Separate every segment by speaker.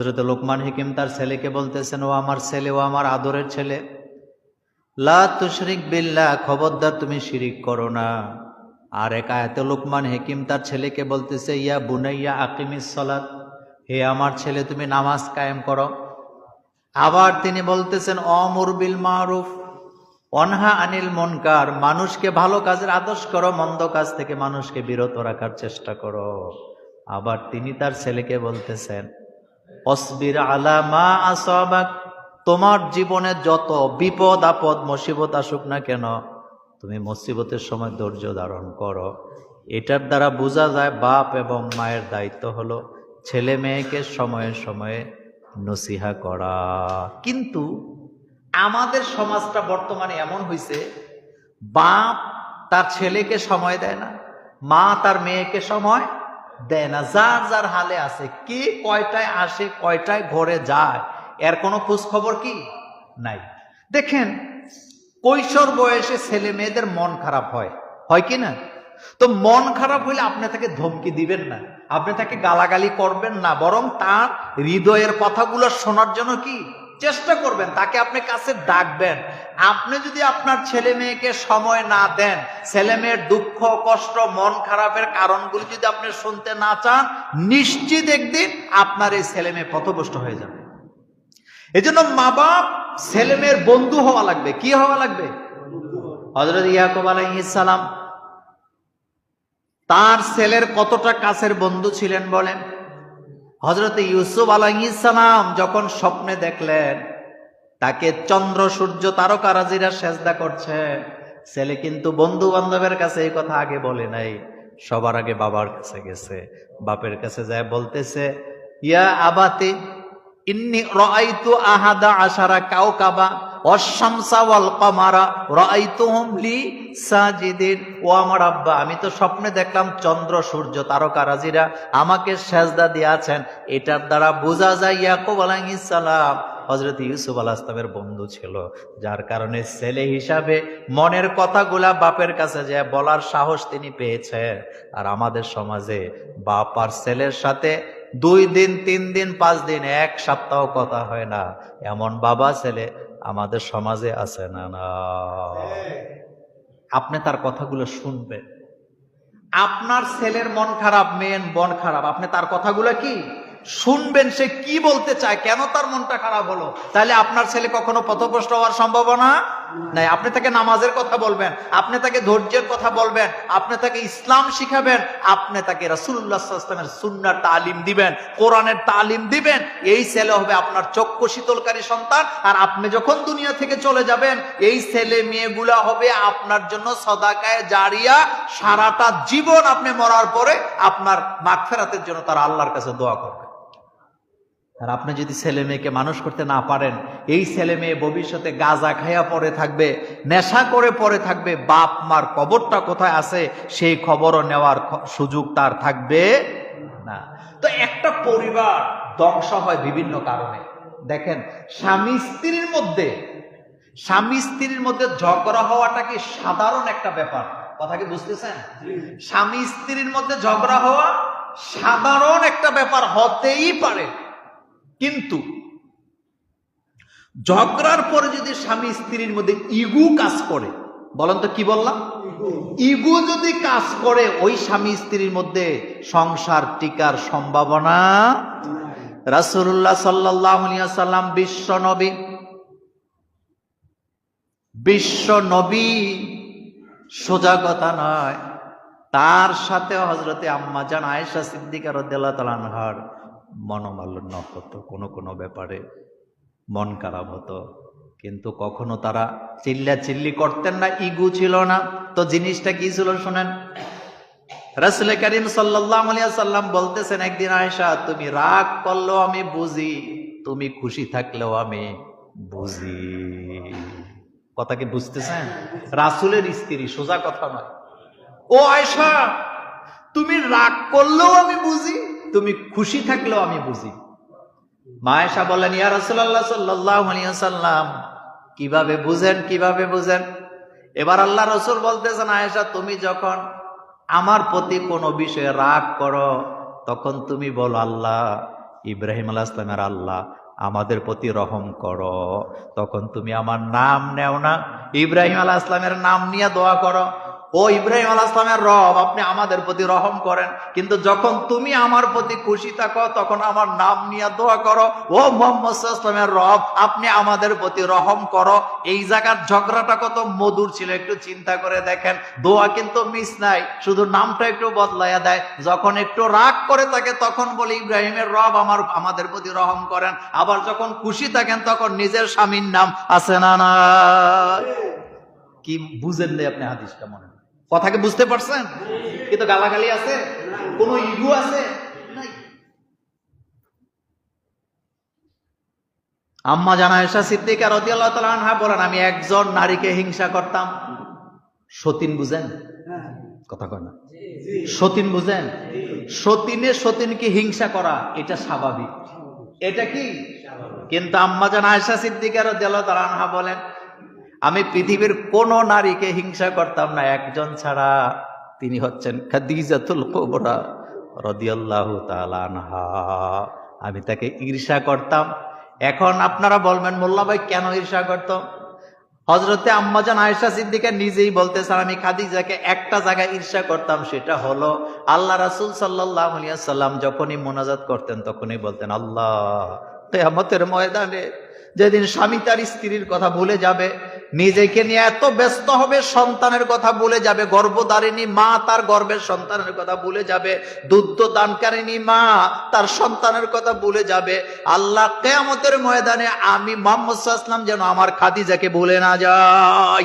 Speaker 1: হজরত লোকমান হিকিম তার ছেলেকে বলতেছেন, ও আমার ছেলে, ও আমার আদরের ছেলে, লা তুশরিক বিল্লা খবরদার তুমি শিরিক করো না। আর এক আয়াতে লোকমান হেকিম তার ছেলেকে বলতেছে, ইয়া বুনাইয়া আকিমিস সলাত, হে আমার ছেলে, তুমি নামাজ কায়েম করো। আবার তিনি বলতেছেন, অমর বিল মারুফ, অনহা আনিল মনকার, মানুষকে ভালো কাজের আদর্শ করো, মন্দ কাজ থেকে মানুষকে বিরত রাখার চেষ্টা করো। আবার তিনি তার ছেলেকে বলতেছেন অসবির আলা মা আসাবাক, তোমার জীবনে যত বিপদ, আপদ, মুসিবত আসুক না কেন, তুমি মুসিবতের সময় ধৈর্য ধারণ করো। এটার দ্বারা বোঝা যায় বাপ এবং মায়ের দায়িত্ব হলো ছেলে মেয়েকে সময়ে সময়ে নসিহা করা। কিন্তু আমাদের সমাজটা বর্তমানে এমন হয়েছে বাপ তার ছেলেকে সময় দেয় না, মা তার মেয়েকে সময় দেয় না, যার যার হালে আছে, কে কয়টায় আসে, কয়টায় ঘরে যায়, এর কোনো খোঁজ খবর কি? নাই। দেখেন, কৈশোর বয়সে ছেলে মেয়েদের মন খারাপ হয় হয় কি না? তো মন খারাপ হইলে আপনি তাকে ধমকি দিবেন না, আপনি তাকে গালাগালি করবেন না, বরং তার হৃদয়ের কথাগুলো শোনার জন্য কি? চেষ্টা করবেন, তাকে আপনি কাছে ডাকবেন। আপনি যদি আপনার ছেলে মেয়েকে সময় না দেন, ছেলে মেয়ের দুঃখ, কষ্ট, মন খারাপের কারণগুলি যদি আপনি শুনতে না চান, নিশ্চিত একদিন আপনার এই ছেলে মেয়ে পথভ্রষ্ট হয়ে যাবে। এই জন্য মা বাপ ছেলে মেয়ের বন্ধু হওয়া লাগবে। কি হওয়া লাগবে? হজরত ইয়াকুব আলাইসালাম তার ছেলের কতটা কাছের বন্ধু ছিলেন বলেন? হজরত ইউসুফ আলাইসালাম যখন স্বপ্নে দেখলেন, তাকে চন্দ্র, সূর্য তারকারাজিরা সেজদা করছে। ছেলে কিন্তু বন্ধু বান্ধবের কাছে এই কথা আগে বলে নাই, সবার আগে বাবার কাছে গেছে। বাপের কাছে যায় বলতেছে, ইয়া আবাতে, ইন্নি রাইতু আহাদা আশারা কাওকাবা অশামসা আমি তো স্বপ্নে দেখলাম চন্দ্র, সূর্য তারকারাজিরা আমাকে সেজদা দিয়েছেন। এটার দ্বারা বোঝা যায় ইয়াকুব আলাইহিস সালাম হজরত ইউসুফ আলাহ ইসলামের বন্ধু ছিল, যার কারণে ছেলে হিসাবে মনের কথাগুলা বাপের কাছে যে বলার সাহস তিনি পেয়েছে আর আমাদের সমাজে বাপ আর ছেলের সাথে দুই দিন, তিন দিন, পাঁচ দিন, এক সপ্তাহ কথা হয় না। এমন বাবা, ছেলে আমাদের সমাজে আছে, না না। আপনি তার কথাগুলো শুনবেন। আপনার ছেলের মন খারাপ মেন মন খারাপ। আপনি তার কথাগুলো কি? শুনবেন সে কি বলতে চায়? কেন তার মনটা খারাপ হলো? তাহলে আপনার ছেলে কখনো পথভ্রষ্ট হওয়ার সম্ভাবনা নাই, আপনি তাকে নামাজের কথা বলবেন, আপনি তাকে ধৈর্যের কথা বলবেন, আপনি তাকে ইসলাম শিখাবেন, আপনি তাকে রাসুল্লাহামের সুন্নার তালিম দিবেন, কোরআনের তালিম দিবেন, এই ছেলে হবে আপনার চক্ষু শীতলকারী সন্তান, আর আপনি যখন দুনিয়া থেকে চলে যাবেন, এই ছেলে মেয়েগুলা হবে আপনার জন্য সদাকায় জারিয়া, সারাটা জীবন আপনি মরার পরে আপনার মাগফেরাতের জন্য তারা আল্লাহর কাছে দোয়া করবে। আর আপনি যদি ছেলে মেয়েকে মানুষ করতে না পারেন, এই ছেলে মেয়ে ভবিষ্যতে গাজা খাইয়া পড়ে থাকবে, নেশা করে পরে থাকবে, বাপ মার কবরটা কোথায় আছে সেই খবরও নেওয়ার সুযোগ তার থাকবে না। তো একটা পরিবার ধ্বংস হয় বিভিন্ন কারণে। দেখেন, স্বামী স্ত্রীর মধ্যে, স্বামী স্ত্রীর মধ্যে ঝগড়া হওয়াটা কি সাধারণ একটা ব্যাপার? কথা কি বুঝতেছেন? স্বামী স্ত্রীর মধ্যে ঝগড়া হওয়া সাধারণ একটা ব্যাপার হতেই পারে। কিন্তু ঝগড়ার পরে যদি স্বামী স্ত্রীর মধ্যে ইগু কাজ করে বলেন তো কি বললাম? ইগু। যদি কাজ করে ওই স্বামী স্ত্রীর মধ্যে সংসার টিকার সম্ভাবনা সাল্লাল্লাহু সাল্লাম বিশ্ব নবী বিশ্ব নবী সোজা কথা নয়। তার সাথে হজরতে আম্মা জান আয়েশা সিদ্দিকা রদ্দাল্লাহ তালানহার মনোমালিন্য হতো, কোনো কোনো ব্যাপারে মন খারাপ হতো। কিন্তু কখনো তারা চিল্লা চিল্লি করতেন না, ইগু ছিল না। তো জিনিসটা কি ছিল শোনেন? রাসুল করিম সাল্লাম বলতেছেন একদিন আয়েশা, তুমি রাগ করলেও আমি বুঝি, তুমি খুশি থাকলেও আমি বুঝি। কথা কি বুঝতেছেন? রাসুলের স্ত্রী, সোজা কথা নয়। ও আয়সা তুমি রাগ করলেও আমি বুঝি তুমি খুশি থাকলেও আমি বুঝি। মায়েশা বলেন ইয়া আলাইহি ওয়াসাল্লাম, কীভাবে বুঝেন কীভাবে বুঝেন? এবার আল্লাহ রসুল বলতেছেন, আয়েশা, তুমি যখন আমার প্রতি কোনো বিষয়ে রাগ করো, তখন তুমি বলো, আল্লাহ, ইব্রাহিম আলাহ ইসলামের আল্লাহ আমাদের প্রতি রহম করো। তখন তুমি আমার নাম নেও না, ইব্রাহিম আলাহ ইসলামের নাম নিয়ে দোয়া করো। ও ইব্রাহিম আলাহ ইসলামের রব, আপনি আমাদের প্রতি রহম করেন। কিন্তু যখন তুমি আমার প্রতি খুশি থাকো, তখন আমার নাম নিয়ে দোয়া করো। ও মোহাম্মদ ইসলামের রব, আপনি আমাদের প্রতি রহম করো। এই জায়গার ঝগড়াটা কত মধুর ছিল, একটু চিন্তা করে দেখেন। দোয়া কিন্তু মিস নাই, শুধু নামটা একটু বদলাইয়া দেয়। যখন একটু রাগ করে থাকে, তখন বলে, ইব্রাহিমের রব আমার, আমাদের প্রতি রহম করেন। আবার যখন খুশি থাকেন, তখন নিজের স্বামীর নাম আছে না কি বুঝেন নাই আপনি হাদিসটা মনে হয়? কথাকে বুঝতে পারছেন? কিন্তু গালাগালি আছে? কোন ইগু আছে? আম্মা জানা এসা সিদ্দিকা রদিয়াল্লাহ তাআলা আনহা বলেন, আমি একজন নারীকে হিংসা করতাম। সতীন বুঝেন? কথা কয় না। সতীন বুঝেন? সতীনে সতীনকে হিংসা করা, এটা স্বাভাবিক। এটা কি? কিন্তু আম্মা জানা আয়সা সিদ্দিকার দেল আনহা বলেন আমি পৃথিবীর কোনো নারীকে হিংসা করতাম না, একজন ছাড়া। তিনি হচ্ছেন খাদিজাতুল কুবরা রাদিয়াল্লাহু তাআলা আনহা। আমি তাকে ঈর্ষা করতাম। এখন আপনারা বলবেন, মোল্লা ভাই, কেন ঈর্ষা করতাম হজরতে আম্মাজান আয়েশা সিদ্দিকা নিজেই বলতেছেন, আমি খাদিজাকে একটা জায়গায় ঈর্ষা করতাম, সেটা হলো আল্লাহ রাসূল আলাইহি সাল্লাম যখনই মোনাজাত করতেন, তখনই বলতেন, আল্লাহ, কিয়ামতের ময়দানে যেদিন স্বামী তার স্ত্রীর কথা ভুলে যাবে, নিজেকে নিয়ে এত ব্যস্ত হবে, সন্তানের কথা ভুলে যাবে, গর্ভধারিণী মা তার গর্ভের সন্তানের কথা ভুলে যাবে দুধ দানকারিণী মা তার সন্তানের কথা ভুলে যাবে। আল্লাহ কেয়ামতের ময়দানে আমি মোহাম্মদ যেন আমার খাদিজাকে ভুলে না যাই।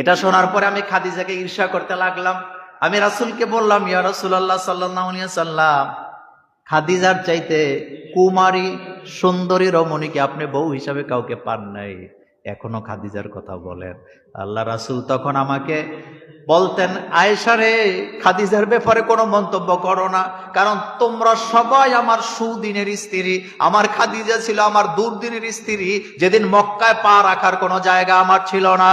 Speaker 1: এটা শোনার পরে আমি খাদিজাকে ঈর্ষা করতে লাগলাম। আমি রাসূলকে বললাম, ইয়া রাসুল আল্লাহ আলাইহি সাল্লাম খাদিজার চাইতে কুমারী সুন্দরী রমণীকে আপনি বউ হিসাবে কাউকে পান নাই। এখনও খাদিজার কথা বলেন। আল্লাহ রাসুল তখন আমাকে বলতেন আয়েশারে খাদিজার ব্যাপারে কোনো মন্তব্য করো না। কারণ তোমরা সবাই আমার সুদিনের স্ত্রী। আমার খাদিজা ছিল আমার দুর্দিনের স্ত্রী। যেদিন মক্কায় পা রাখার কোনো জায়গা আমার ছিল না।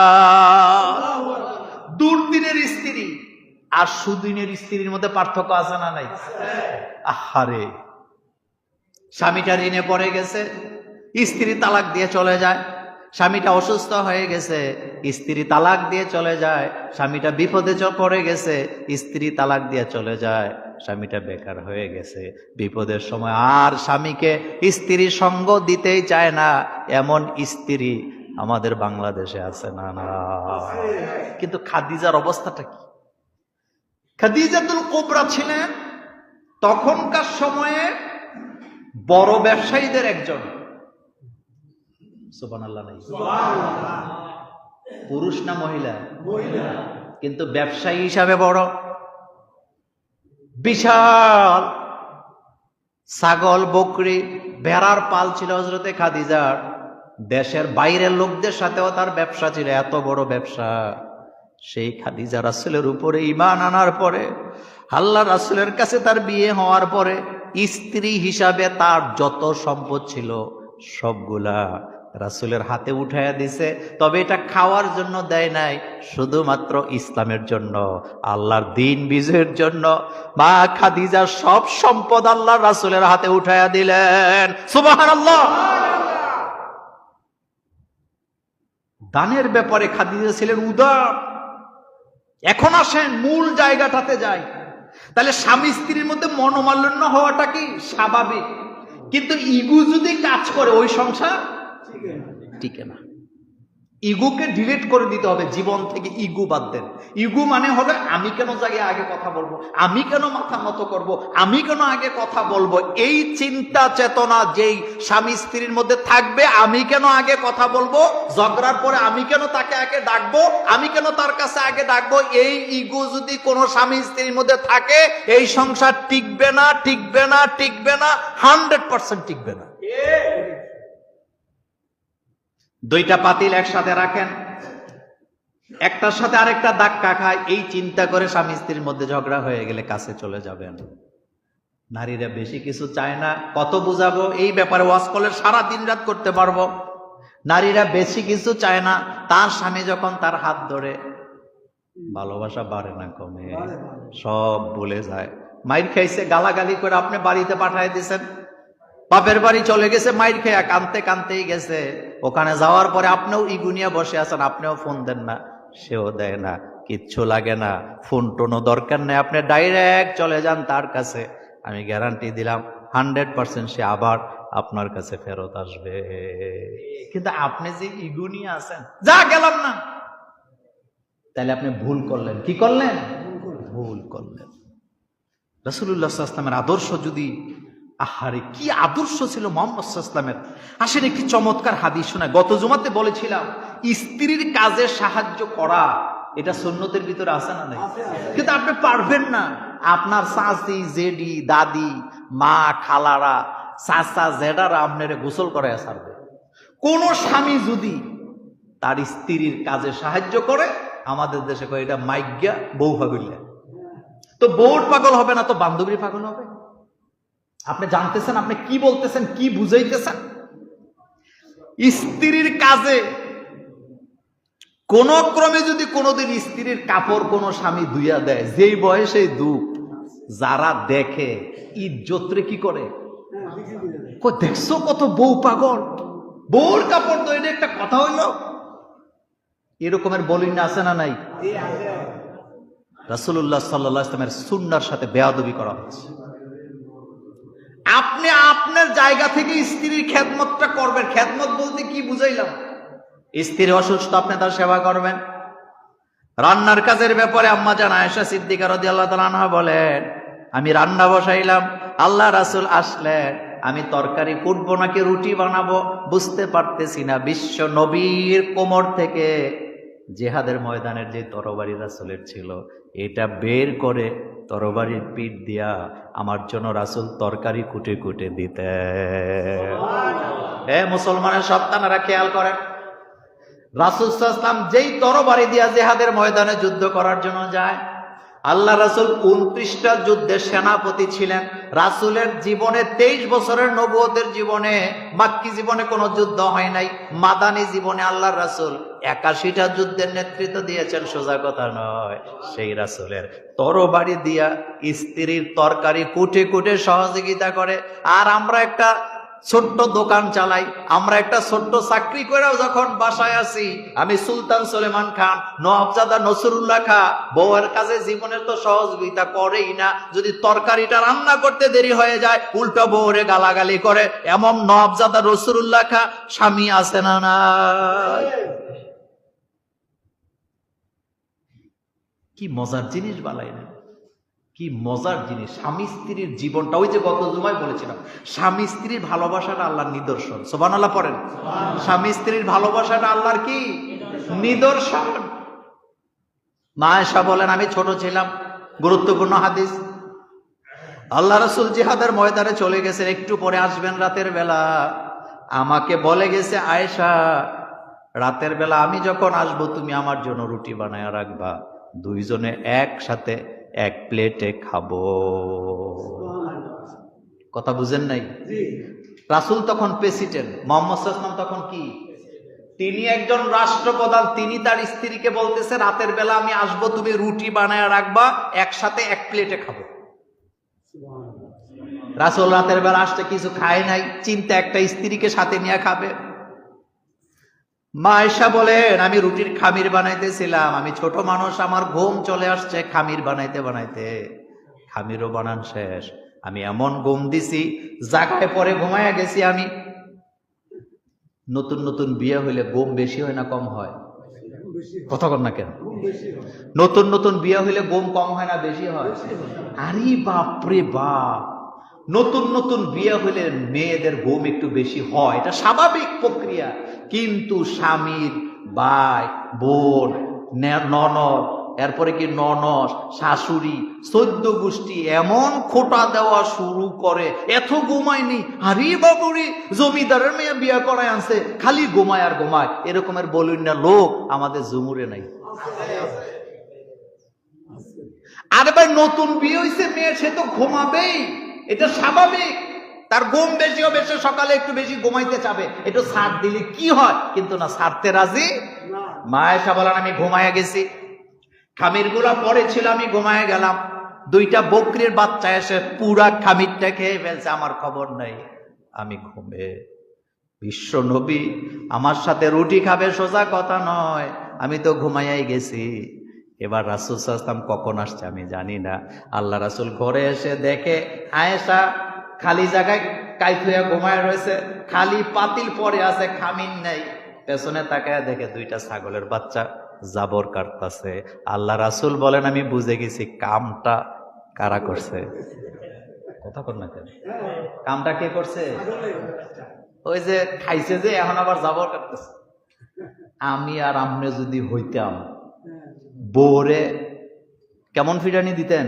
Speaker 1: দুর্দিনের স্ত্রী। আর সুদিনের স্ত্রীর মধ্যে পার্থক্য আছে না নাই? আহারে। স্বামীটা ঋণে পড়ে গেছে, স্ত্রী তালাক দিয়ে চলে যায়, স্বামীটা অসুস্থ হয়ে গেছে, স্ত্রী তালাক দিয়ে চলে যায়, স্বামীটা বিপদে পড়ে গেছে, স্ত্রী তালাক দিয়ে চলে যায়, স্বামীটা বেকার হয়ে গেছে। বিপদের সময় আর স্বামীকে স্ত্রী সঙ্গ দিতেই চায় না, এমন স্ত্রী আমাদের বাংলাদেশে আছে না না কিন্তু খাদিজার অবস্থাটা কি? খাদিজাতুল কোবরা ছিলেন তখনকার সময়ে বড় ব্যবসায়ীদের একজন। নাই। পুরুষ না মহিলা? কিন্তু ব্যবসায়ী হিসাবে বড়। বিশাল ছাগল বকরি ভেড়ার পাল ছিল হজরতে খাদিজার। দেশের বাইরের লোকদের সাথেও তার ব্যবসা ছিল এত বড় ব্যবসা। সেই খাদিজা রাসুলের উপরে ইমান আনার পরে, আল্লাহ রাসুলের কাছে তার বিয়ে হওয়ার পরে স্ত্রী হিসাবে তার যত সম্পদ ছিল সবগুলা রাসুলের হাতে উঠাইয়া দিছে। তবে এটা খাওয়ার জন্য দেয় নাই, শুধুমাত্র ইসলামের জন্য, আল্লাহর দিন বিজয়ের জন্য। মা খাদিজা সব সম্পদ আল্লাহ রাসুলের হাতে উঠাইয়া দিলেন। সুবাহান আল্লাহ দানের ব্যাপারে খাদিজা ছিলেন উদার। এখন আসেন, মূল জায়গাটাতে যাই। তাহলে স্বামী স্ত্রীর মধ্যে মনোমালিন্য হওয়াটা কি? স্বাভাবিক। কিন্তু ইগু যদি কাজ করে, ওই সংসার টিকে না। ইগুকে ডিলিট করে দিতে হবে, জীবন থেকে ইগু বাদ দেন। ইগু মানে হলো, আমি কেন জায়গায় আগে কথা বলব? আমি কেন মাথা মতো করব? আমি কেন আগে কথা বলব? এই চিন্তা চেতনা যেই স্বামী স্ত্রীর মধ্যে থাকবে, আমি কেন আগে কথা বলব? ঝগড়ার পরে আমি কেন তাকে আগে ডাকবো? আমি কেন তার কাছে আগে ডাকবো? এই ইগু যদি কোনো স্বামী স্ত্রীর মধ্যে থাকে, এই সংসার টিকবে না টিকবে না টিকবে না, হান্ড্রেড পার্সেন্ট টিকবে না। দুইটা পাতিল একসাথে রাখেন একটার সাথে আরেকটা ধাক্কা খায়। এই চিন্তা করে স্বামী স্ত্রীর মধ্যে ঝগড়া হয়ে গেলে কাছে চলে যাবেন। নারীরা বেশি কিছু চায় না। কত বুঝাবো? এই ব্যাপারে ওয়াজ করলে সারা দিন রাত করতে পারব। নারীরা বেশি কিছু চায় না। তার স্বামী যখন তার হাত ধরে ভালোবাসা বাড়ে না কমে। সব বলে যায়। মাইর খাইছে গালাগালি করে আপনি বাড়িতে পাঠাই দিয়েছেন। বাপের বাড়ি চলে গেছে মাইর খেয়া কানতে কানতেই গেছে। ওখানে যাওয়ার পরে আপনিও ইগুনিয়া বসে আছেন আপনিও ফোন দেন না। সেও দেয় না কিচ্ছু লাগে না ফোন টোনও দরকার নেই। আপনি ডাইরেক্ট চলে যান তার কাছে। আমি গ্যারান্টি দিলাম হান্ড্রেড পার্সেন্ট সে আবার আপনার কাছে ফেরত আসবে। কিন্তু আপনি যে ইগুনিয়া আছেন যা গেলাম না। তাহলে আপনি ভুল করলেন। কি করলেন? ভুল করলেন। রসুল্লাহ আদর্শ যদি আহারে কি আদর্শ ছিল মোহাম্মদ ইসলামের আসেন একটি চমৎকার হাদিস শোনা গত জমাতে বলেছিলাম স্ত্রীর কাজে সাহায্য করা এটা সন্ন্যতের ভিতরে আছে না নাই? কিন্তু আপনি পারবেন না। আপনার চাচি জেডি দাদি মা খালারা চাচা জেডারা আপনার গোসল করে ছাড়বে। কোন স্বামী যদি তার স্ত্রীর কাজে সাহায্য করে আমাদের দেশে কয় এটা মাইজ্ঞা বউ ভাবিলে তো বউর পাগল হবে না তো বান্ধবীর পাগল হবে? আপনি জানতেছেন, আপনি কি বলতেছেন, কি বুঝাইতেছেন? স্ত্রীর কাজে, কোন ক্রমে যদি কোনোদিন স্ত্রীর কাপড় কোনো স্বামী ধুইয়া দেয়, যেই বয়সে দুঃখ, যারা দেখে, ইজ্জতরে কি করে? দেখছ কত বউ পাগল? বউর কাপড় তো, এটা একটা কথা হইল। এরকমের বলিন আছে না নাই? রাসুল্লাহ সাল্লাহ ইসলামের সুন্নার সাথে বেয়াদবি করা হচ্ছে। আপনি আপনার জায়গা থেকে স্ত্রীর খেদমতটা করবেন। খেদমত বলতে কি বুঝাইলাম? স্ত্রী অসুস্থ, আপনি তার সেবা করবেন। রান্নার কাজের ব্যাপারে আম্মা জান আয়েশা সিদ্দিকা রদি আল্লাহ তালা বলেন, আমি রান্না বসাইলাম, আল্লাহ রাসুল আসলেন, আমি তরকারি কুটবো নাকি রুটি বানাবো বুঝতে পারতেছি না। বিশ্ব নবীর কোমর থেকে জেহাদের ময়দানের যে তরবারি রাসুলের ছিল, এটা বের করে তরবারির পিঠ দিয়া আমার জন্য রাসুল তরকারি কুটে কুটে দিতে এ মুসলমানের সন্তানেরা খেয়াল করেন, রাসুল ইসলাম যেই তরবারি দিয়া জেহাদের ময়দানে যুদ্ধ করার জন্য যায়, আল্লাহ রাসুল উনত্রিশটা যুদ্ধের সেনাপতি ছিলেন। রাসুলের জীবনে তেইশ বছরের নবুয়তের জীবনে মাক্কি জীবনে কোনো যুদ্ধ হয় নাই, মাদানি জীবনে আল্লাহ রাসুল একাশিটা যুদ্ধের নেতৃত্ব দিয়েছেন, সোজা কথা নয়। সেই রাসুলের তরবারি দিয়া স্ত্রীর তরকারি কুটে কুটে সহযোগিতা করে, আর আমরা একটা ছোট্ট দোকান চালাই, আমরা একটা ছোট্ট চাকরি করেও যখন বাসায় আছি আমি সুলতান সুলেমান খান নবাবজাদা নসরুল্লাহ খা, বউয়ের কাছে জীবনের তো সহযোগিতা করেই না, যদি তরকারিটা রান্না করতে দেরি হয়ে যায়, উল্টো বউরে গালাগালি করে, এমন নবাবজাদা নসরুল্লাহ খা, স্বামী আছে না না কি মজার জিনিস বালাই না কি মজার জিনিস। স্বামী স্ত্রীর জীবনটা ওই যে গত জুমায় বলেছিলাম স্বামী স্ত্রীর ভালোবাসাটা আল্লাহর নিদর্শন। সোবান আল্লাহ পড়েন স্বামী স্ত্রীর ভালোবাসাটা আল্লাহর কি? নিদর্শন। মা এসা বলেন আমি ছোট ছিলাম। গুরুত্বপূর্ণ হাদিস। আল্লাহ রসুল জিহাদের ময়দানে চলে গেছেন একটু পরে আসবেন রাতের বেলা। আমাকে বলে গেছে আয়েশা রাতের বেলা আমি যখন আসব তুমি আমার জন্য রুটি বানায় রাখবা। দুইজনে একসাথে এক প্লেটে খাব। কথা বুঝেন নাই? রাসুল তখন প্রেসিডেন্ট মোহাম্মদ তখন কি? তিনি একজন রাষ্ট্রপ্রধান তিনি তার স্ত্রীকে বলতেছে রাতের বেলা আমি আসব তুমি রুটি বানায় রাখবা একসাথে এক প্লেটে খাব। রাসুল রাতের বেলা আসতে কিছু খায় নাই চিন্তা একটা স্ত্রীকে সাথে নিয়ে খাবে। মা এসা বলেন, আমি রুটির খামির বানাইতেছিলাম। আমি ছোট মানুষ, আমার ঘুম চলে আসছে, খামির বানাইতে বানাইতে। খামিরও বানান শেষ। আমি এমন ঘুম দিছি, জাগায় পরে ঘুমাইয়া গেছি আমি। নতুন নতুন বিয়ে হইলে ঘুম বেশি হয় না কম হয়? কর না কেন? নতুন নতুন বিয়ে হইলে ঘুম কম হয় না, বেশি হয়? আরে বাপরে বাপ! নতুন নতুন বিয়ে হইলে মেয়েদের ঘুম একটু বেশি হয়, এটা স্বাভাবিক প্রক্রিয়া। কিন্তু স্বামীর ভাই, বোন ননদ, এরপরে কি ননস, শাশুড়ি চোদ্দ গোষ্ঠী এমন খোটা দেওয়া শুরু করে, এত ঘুমায়নি, আরে বাবুরি, জমিদারের মেয়ে বিয়ে করায় আনছে, খালি ঘুমায় আর ঘুমায়, এরকমের বলুন না লোক আমাদের জুমুরে নাই। আরে ভাই, নতুন বিয়ে হয়েছে মেয়ে সে তো ঘুমাবেই। এটা স্বাভাবিক। তার ঘুম বেশি হবে সে সকালে একটু বেশি ঘুমাইতে চাবে। একটু সার দিলে কি হয়? কিন্তু না সারতে রাজি? মা এসা বলেন আমি ঘুমায় গেছি। খামিরগুলা পরে ছিল আমি ঘুমায় গেলাম। দুইটা বকরির বাচ্চা এসে পুরা খামিরটা খেয়ে ফেলছে আমার খবর নাই। আমি ঘুমে। বিশ্ব নবী আমার সাথে রুটি খাবে সোজা কথা নয়। আমি তো ঘুমাইয়াই গেছি। এবার রাসুল সাল্লাম কখন আসছে আমি জানি না। আল্লাহ রাসুল ঘরে এসে দেখে আয়েশা খালি জায়গায় কাইফুয়া ঘুমায় রয়েছে, খালি পাতিল পরে আছে, খামিন নাই। পেছনে তাকায় দেখে দুইটা ছাগলের বাচ্চা জাবর কাটতাছে। আল্লাহ রাসুল বলেন, আমি বুঝে গেছি কামটা কারা করছে? কথা কর না কেন? কামটা কে করছে? ওই যে খাইছে যে, এখন আবার জাবর কাটতেছে। আমি আর আমনে যদি হইতাম বোরে কেমন ফিডানি দিতেন?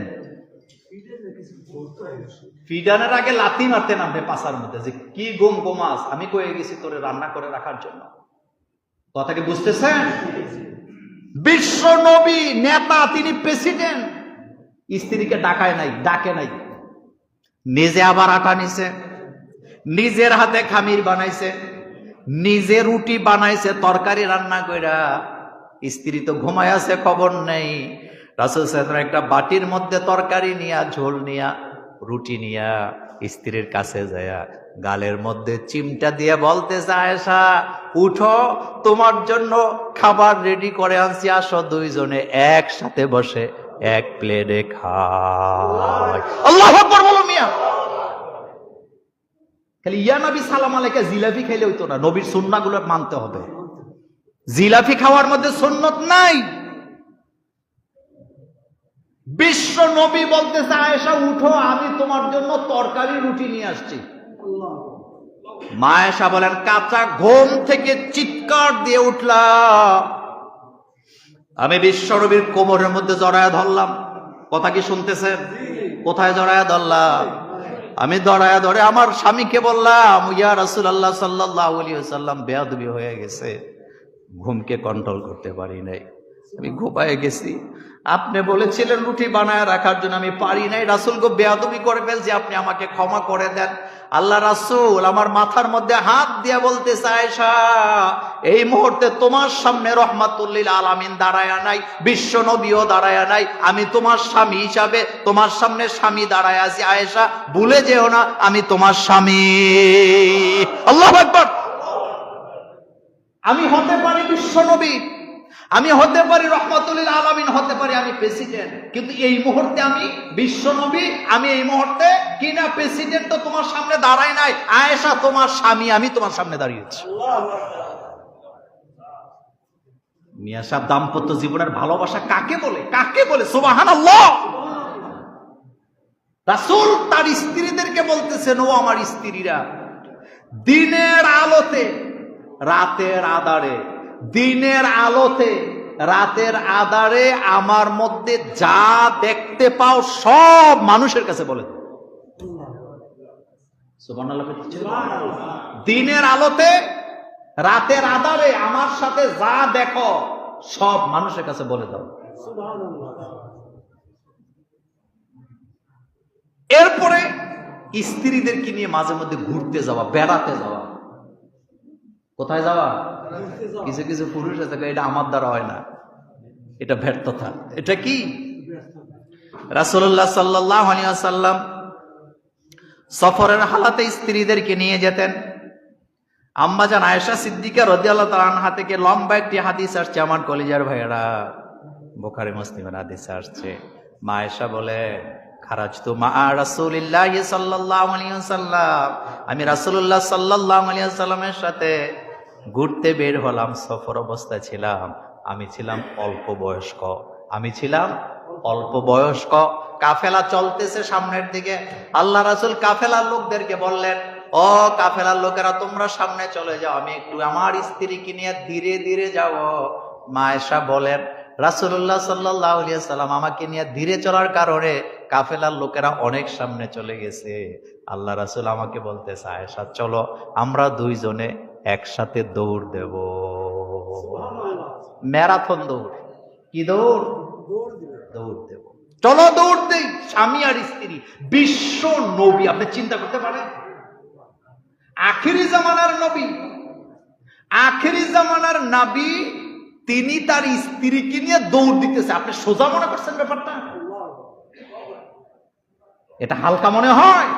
Speaker 1: ফিডানের আগে লাথি মারতেন আপনি পাশার মধ্যে, যে কি গুম গোমাস আমি কয়ে গেছি তোরে রান্না করে রাখার জন্য। কথাকে বুঝতেছেন? বিশ্ব নবী, নেতা, তিনি প্রেসিডেন্ট। স্ত্রীকে ডাকায় নাই, ডাকে নাই। নিজে আবার আটা নিছে, নিজের হাতে খামির বানাইছে, নিজে রুটি বানাইছে, তরকারি রান্না কইরা স্ত্রী তো ঘুমায় আছে, খবর নেই। রাসুল সাহেব একটা বাটির মধ্যে তরকারি নিয়া, ঝোল নিয়া, রুটি নিয়া স্ত্রীর কাছে যায়া গালের মধ্যে চিমটা দিয়ে বলতে আয়েশা, উঠো, তোমার জন্য খাবার রেডি করে আনছি, আসো দুইজনে একসাথে বসে এক প্লেটে খাই। আল্লাহ মিয়া। খালি ইয়া নবী সালাম আলাইকা জিলাপি খাইলে হইতো না, নবীর সুন্নাগুলো মানতে হবে। জিলাপি খাওয়ার মধ্যে সুন্নত নাই। বিশ্ব নবী বলতেছে, আয়েশা, উঠো, আমি তোমার জন্য তরকারি রুটি নিয়ে আসছি। মায়েশা বলেন, কাঁচা ঘুম থেকে চিৎকার দিয়ে উঠলাম আমি বিশ্ব নবীর কোমরের মধ্যে জড়ায় ধরলাম। কথা কি শুনতেছেন? কোথায় জড়ায় ধরলাম? আমি দড়ায় ধরে আমার স্বামীকে বললাম, ইয়া রাসুল আল্লাহ সাল্লাহ সাল্লাম বেয়াদবি হয়ে গেছে। ঘুমকে কন্ট্রোল করতে পারি নাই। আমি ঘুমায় গেছি। আপনি বলেছিলেন রুটি বানায় রাখার জন্য, আমি পারি নাই। রাসুল গো বেয়াদবি করে ফেলছি, আপনি আমাকে ক্ষমা করে দেন। আল্লাহ রাসুল আমার মাথার মধ্যে হাত দিয়ে বলতে চায়সা এই মুহূর্তে তোমার সামনে রহমাতুল্লিল আলামিন দাঁড়ায় নাই, বিশ্ব নবীও দাঁড়ায় নাই। আমি তোমার স্বামী হিসাবে তোমার সামনে স্বামী দাঁড়ায় আছি। আয়েশা, ভুলে যেও না, আমি তোমার স্বামী। আল্লাহ একবার আমি হতে পারি বিশ্ব নবী। আমি হতে পারি রহমতুল্লিল আলমিন, হতে পারি আমি প্রেসিডেন্ট। কিন্তু এই মুহূর্তে আমি বিশ্ব নবী, আমি এই মুহূর্তে কিনা প্রেসিডেন্ট তো তোমার সামনে দাঁড়াই নাই। আয়েশা, তোমার স্বামী, আমি তোমার সামনে দাঁড়িয়েছি মিয়া সাহেব, দাম্পত্য জীবনের ভালোবাসা কাকে বলে? কাকে বলে? সুবাহান রাসুল তার স্ত্রীদেরকে বলতেছেন ও আমার স্ত্রীরা দিনের আলোতে রাতের আধারে, দিনের আলোতে, রাতের আধারে আমার মধ্যে যা দেখতে পাও সব মানুষের কাছে বলে। দিনের আলোতে, রাতের আধারে আমার সাথে যা দেখো সব মানুষের কাছে বলে দাও এরপরে স্ত্রীদেরকে নিয়ে মাঝে মধ্যে ঘুরতে যাওয়া, বেড়াতে যাওয়া কোথায় যাওয়া? কিছু কিছু পুরুষ আছে এটা আমার দ্বারা হয় না। এটা ব্যর্থতা। এটা কি? রাসুল্লাহ সাল্লাম সফরের হালাতে স্ত্রীদেরকে নিয়ে যেতেন। আম্মাজান আয়েশা সিদ্দিকা রদিয়াল্লাহ তালানহা থেকে লম্বা একটি হাদিস আসছে। আমার কলিজার ভাইয়েরা বোখারি মুসলিমের হাদিস আসছে। মা আয়েশা বলে খারাজ তো মা রাসুলিল্লাহ সাল্লাহ সাল্লাম আমি রাসুল্লাহ সাল্লাহ সাল্লামের সাথে ঘুরতে বের হলাম, সফর অবস্থায় ছিলাম। আমি ছিলাম অল্প বয়স্ক। আমি ছিলাম অল্প বয়স্ক। কাফেলা চলতেছে সামনের দিকে। আল্লাহ রাসুল কাফেলার লোকদেরকে বললেন, ও কাফেলার লোকেরা, তোমরা সামনে চলে যাও। আমি একটু আমার স্ত্রীকে নিয়ে ধীরে ধীরে যাও মায়েশা বলেন রাসুল্লাহ সাল্লাহ সাল্লাম আমাকে নিয়ে ধীরে চলার কারণে কাফেলার লোকেরা অনেক সামনে চলে গেছে। আল্লাহ রাসুল আমাকে বলতে আয়েশা, চলো। আমরা দুইজনে একসাথে দৌড় দেব। ম্যারাথন দৌড়। কি দৌড়? দৌড় দেব। চলো দৌড় দেই স্বামী আর স্ত্রী। বিশ্ব নবী আপনি চিন্তা করতে পারেন? আখেরি জামানার নবী। আখেরি জামানার নাবি তিনি তার স্ত্রীকে নিয়ে দৌড় দিতেছে। আপনি সোজা মনে করছেন ব্যাপারটা? এটা হালকা মনে হয়?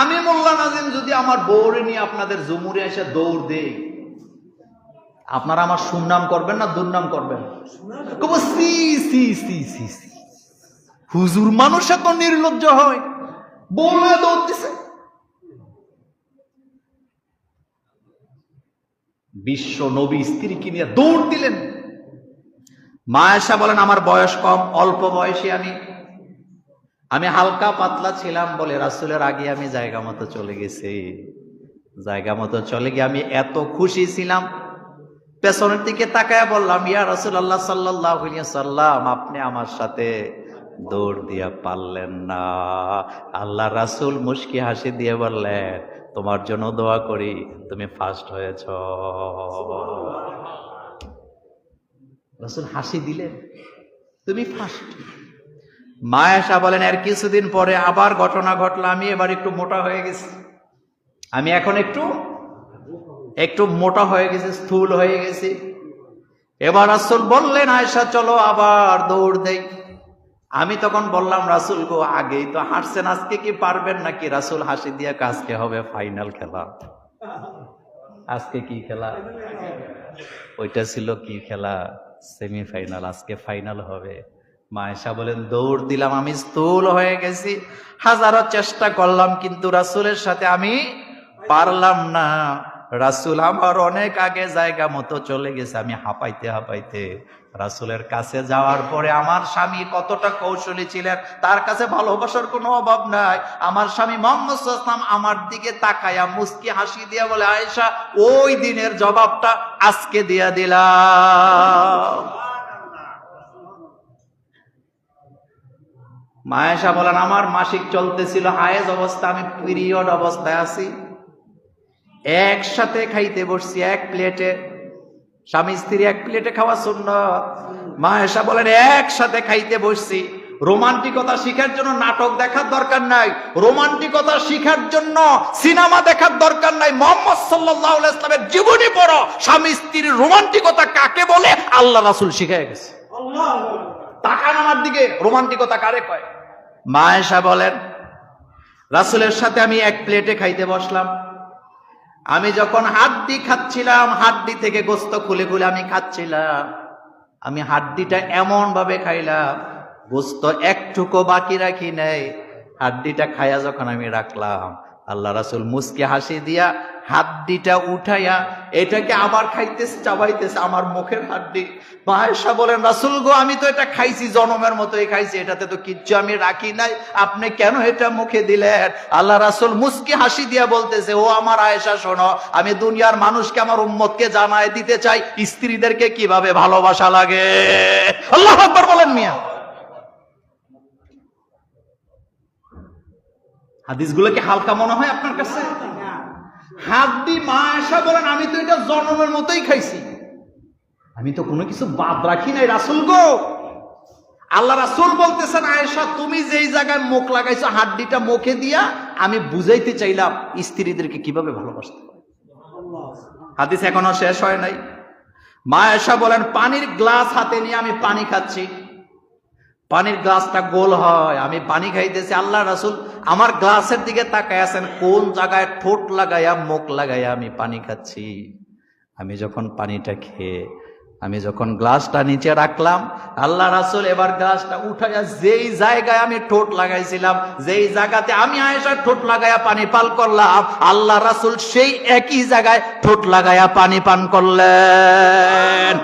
Speaker 1: আমি মোল্লা নাজিম যদি আমার বউরে নিয়ে আপনাদের জমুরে এসে দৌড় দেই, আপনারা আমার সুনাম করবেন না দুর্নাম করবেন? সি সি সি সি সি হুজুর মানুষ এত নির্লজ্জ হয় বউরে দৌড় দিছে। বিশ্ব নবী স্ত্রীকে নিয়ে দৌড় দিলেন। মায়েশা বলেন, আমার বয়স কম, অল্প বয়সী আমি। আমি হালকা পাতলা ছিলাম বলে রাসুলের আগে আমি জায়গা মতো চলে গেছি। জায়গা মতো চলে গিয়ে আমি এত খুশি ছিলাম। পেছনের দিকে তাকায় বললাম, ইয়া রাসুল আল্লাহ সাল্লাহ সাল্লাম আপনি আমার সাথে দৌড় দিয়া পারলেন না। আল্লাহ রাসুল মুশকি হাসি দিয়ে বললেন, তোমার জন্য দোয়া করি, তুমি ফার্স্ট হয়েছ। রাসুল হাসি দিলেন, তুমি ফার্স্ট মায়াশা বলেন আর কিছুদিন পরে আবার ঘটনা ঘটলো, আমি এবার একটু মোটা হয়ে গেছি। আমি এখন একটু একটু মোটা হয়ে গেছি, স্থূল হয়ে গেছি। এবার রাসুল বললেন আয়সা চলো আবার দৌড় দেই। আমি তখন বললাম, রাসুল গো, আগেই তো হাসছেন আজকে কি পারবেন নাকি? রাসুল হাসি দিয়ে, আজকে হবে ফাইনাল খেলা। আজকে কি খেলা? ওইটা ছিল কি খেলা? সেমিফাইনাল, আজকে ফাইনাল হবে। মায়েশা বলেন, দৌড় দিলাম, আমি স্থূল হয়ে গেছি। হাজারো চেষ্টা করলাম, কিন্তু রাসুলের সাথে আমি পারলাম না। রাসুল আমার অনেক আগে জায়গা মতো চলে গেছে, আমি হাঁপাইতে হাঁপাইতে রাসুলের কাছে যাওয়ার পরে আমার স্বামী কতটা কৌশলী ছিলেন, তার কাছে ভালোবাসার কোনো অভাব নাই। আমার স্বামী মোহাম্মদ আমার দিকে তাকায়া মুস্কি হাসি দিয়া বলে, আয়েশা, ওই দিনের জবাবটা আজকে দিয়া দিলাম। মায়েশা বলেন আমার মাসিক চলতেছিল হায়েজ অবস্থা আমি পিরিয়ড অবস্থায় আছি। একসাথে খাইতে বসছি এক প্লেটে। স্বামী স্ত্রী এক প্লেটে খাওয়া শূন্য মায়েশা বলেন একসাথে খাইতে বসছি। রোমান্টিকতা শিখার জন্য নাটক দেখার দরকার নাই। রোমান্টিকতা শিখার জন্য সিনেমা দেখার দরকার নাই। মোহাম্মদ সাল্লাহ ইসলামের জীবনী পড়ো। স্বামী স্ত্রীর রোমান্টিকতা কাকে বলে? আল্লাহ রাসুল শিখাই গেছে। তাকান আমার দিকে রোমান্টিকতা কারে কয়? মায়েশা বলেন, রাসুলের সাথে আমি এক প্লেটে খাইতে বসলাম। আমি যখন হাড্ডি খাচ্ছিলাম, হাড্ডি থেকে গোস্ত খুলে খুলে আমি খাচ্ছিলাম। আমি হাড্ডিটা এমন ভাবে খাইলাম, গোস্ত একটুকু বাকি রাখি নাই, হাড্ডিটা খাইয়া যখন আমি রাখলাম আল্লাহ রাসুল মুসকে হাসি দিয়া হাড্ডিটা উঠাইয়া, এটাকে আবার খাইতেছে, চাবাইতেছে, আমার মুখের হাড্ডি। মাহেশা বলেন, রাসুল গো, আমি তো এটা খাইছি, জনমের মতোই খাইছি, এটাতে তো কিচ্ছু আমি রাখি নাই। আপনি কেন এটা মুখে দিলেন? আল্লাহ রাসুল মুসকি হাসি দিয়া বলতেছে, ও আমার আয়েশা, শোনো, আমি দুনিয়ার মানুষকে, আমার উম্মতকে জানায় দিতে চাই, স্ত্রীদেরকে কীভাবে ভালোবাসা লাগে? আল্লাহ বলেন মিয়া। হাদিসগুলো কি হালকা মনে হয় আপনার কাছে? হাড্ডি, মা এসা বলেন, আমি তো এটা জন্মের মতোই খাইছি। আমি তো কোনো কিছু বাদ রাখি নাই, রাসুল গো। আল্লাহ রাসুল বলতেছেন, আয়েশা, তুমি যেই জায়গায় মুখ লাগাইছো, হাড্ডিটা মুখে দিয়া আমি বুঝাইতে চাইলাম স্ত্রীদেরকে কীভাবে ভালোবাসতে হাদিস এখনও শেষ হয় নাই। মা এসা বলেন, পানির গ্লাস হাতে নিয়ে আমি পানি খাচ্ছি। পানির গ্লাসটা গোল হয়। আমি পানি খাইতেছি, আল্লাহ রাসুল আমার গ্লাসের দিকে তাকায় আছেন, কোন জায়গায় ঠোঁট লাগাইয়া, মুখ লাগাইয়া আমি পানি খাচ্ছি। আমি যখন পানিটা খেয়ে, আমি যখন গ্লাসটা নিচে রাখলাম, আল্লাহ রাসুল এবার গ্লাসটা উঠাইয়া যেই জায়গায় আমি ঠোঁট লাগাইছিলাম, যেই জায়গাতে আমি আয়েশার ঠোঁট লাগাইয়া পানি পান করলাম, আল্লাহ রাসুল সেই একই জায়গায় ঠোঁট লাগাইয়া পানি পান করলেন।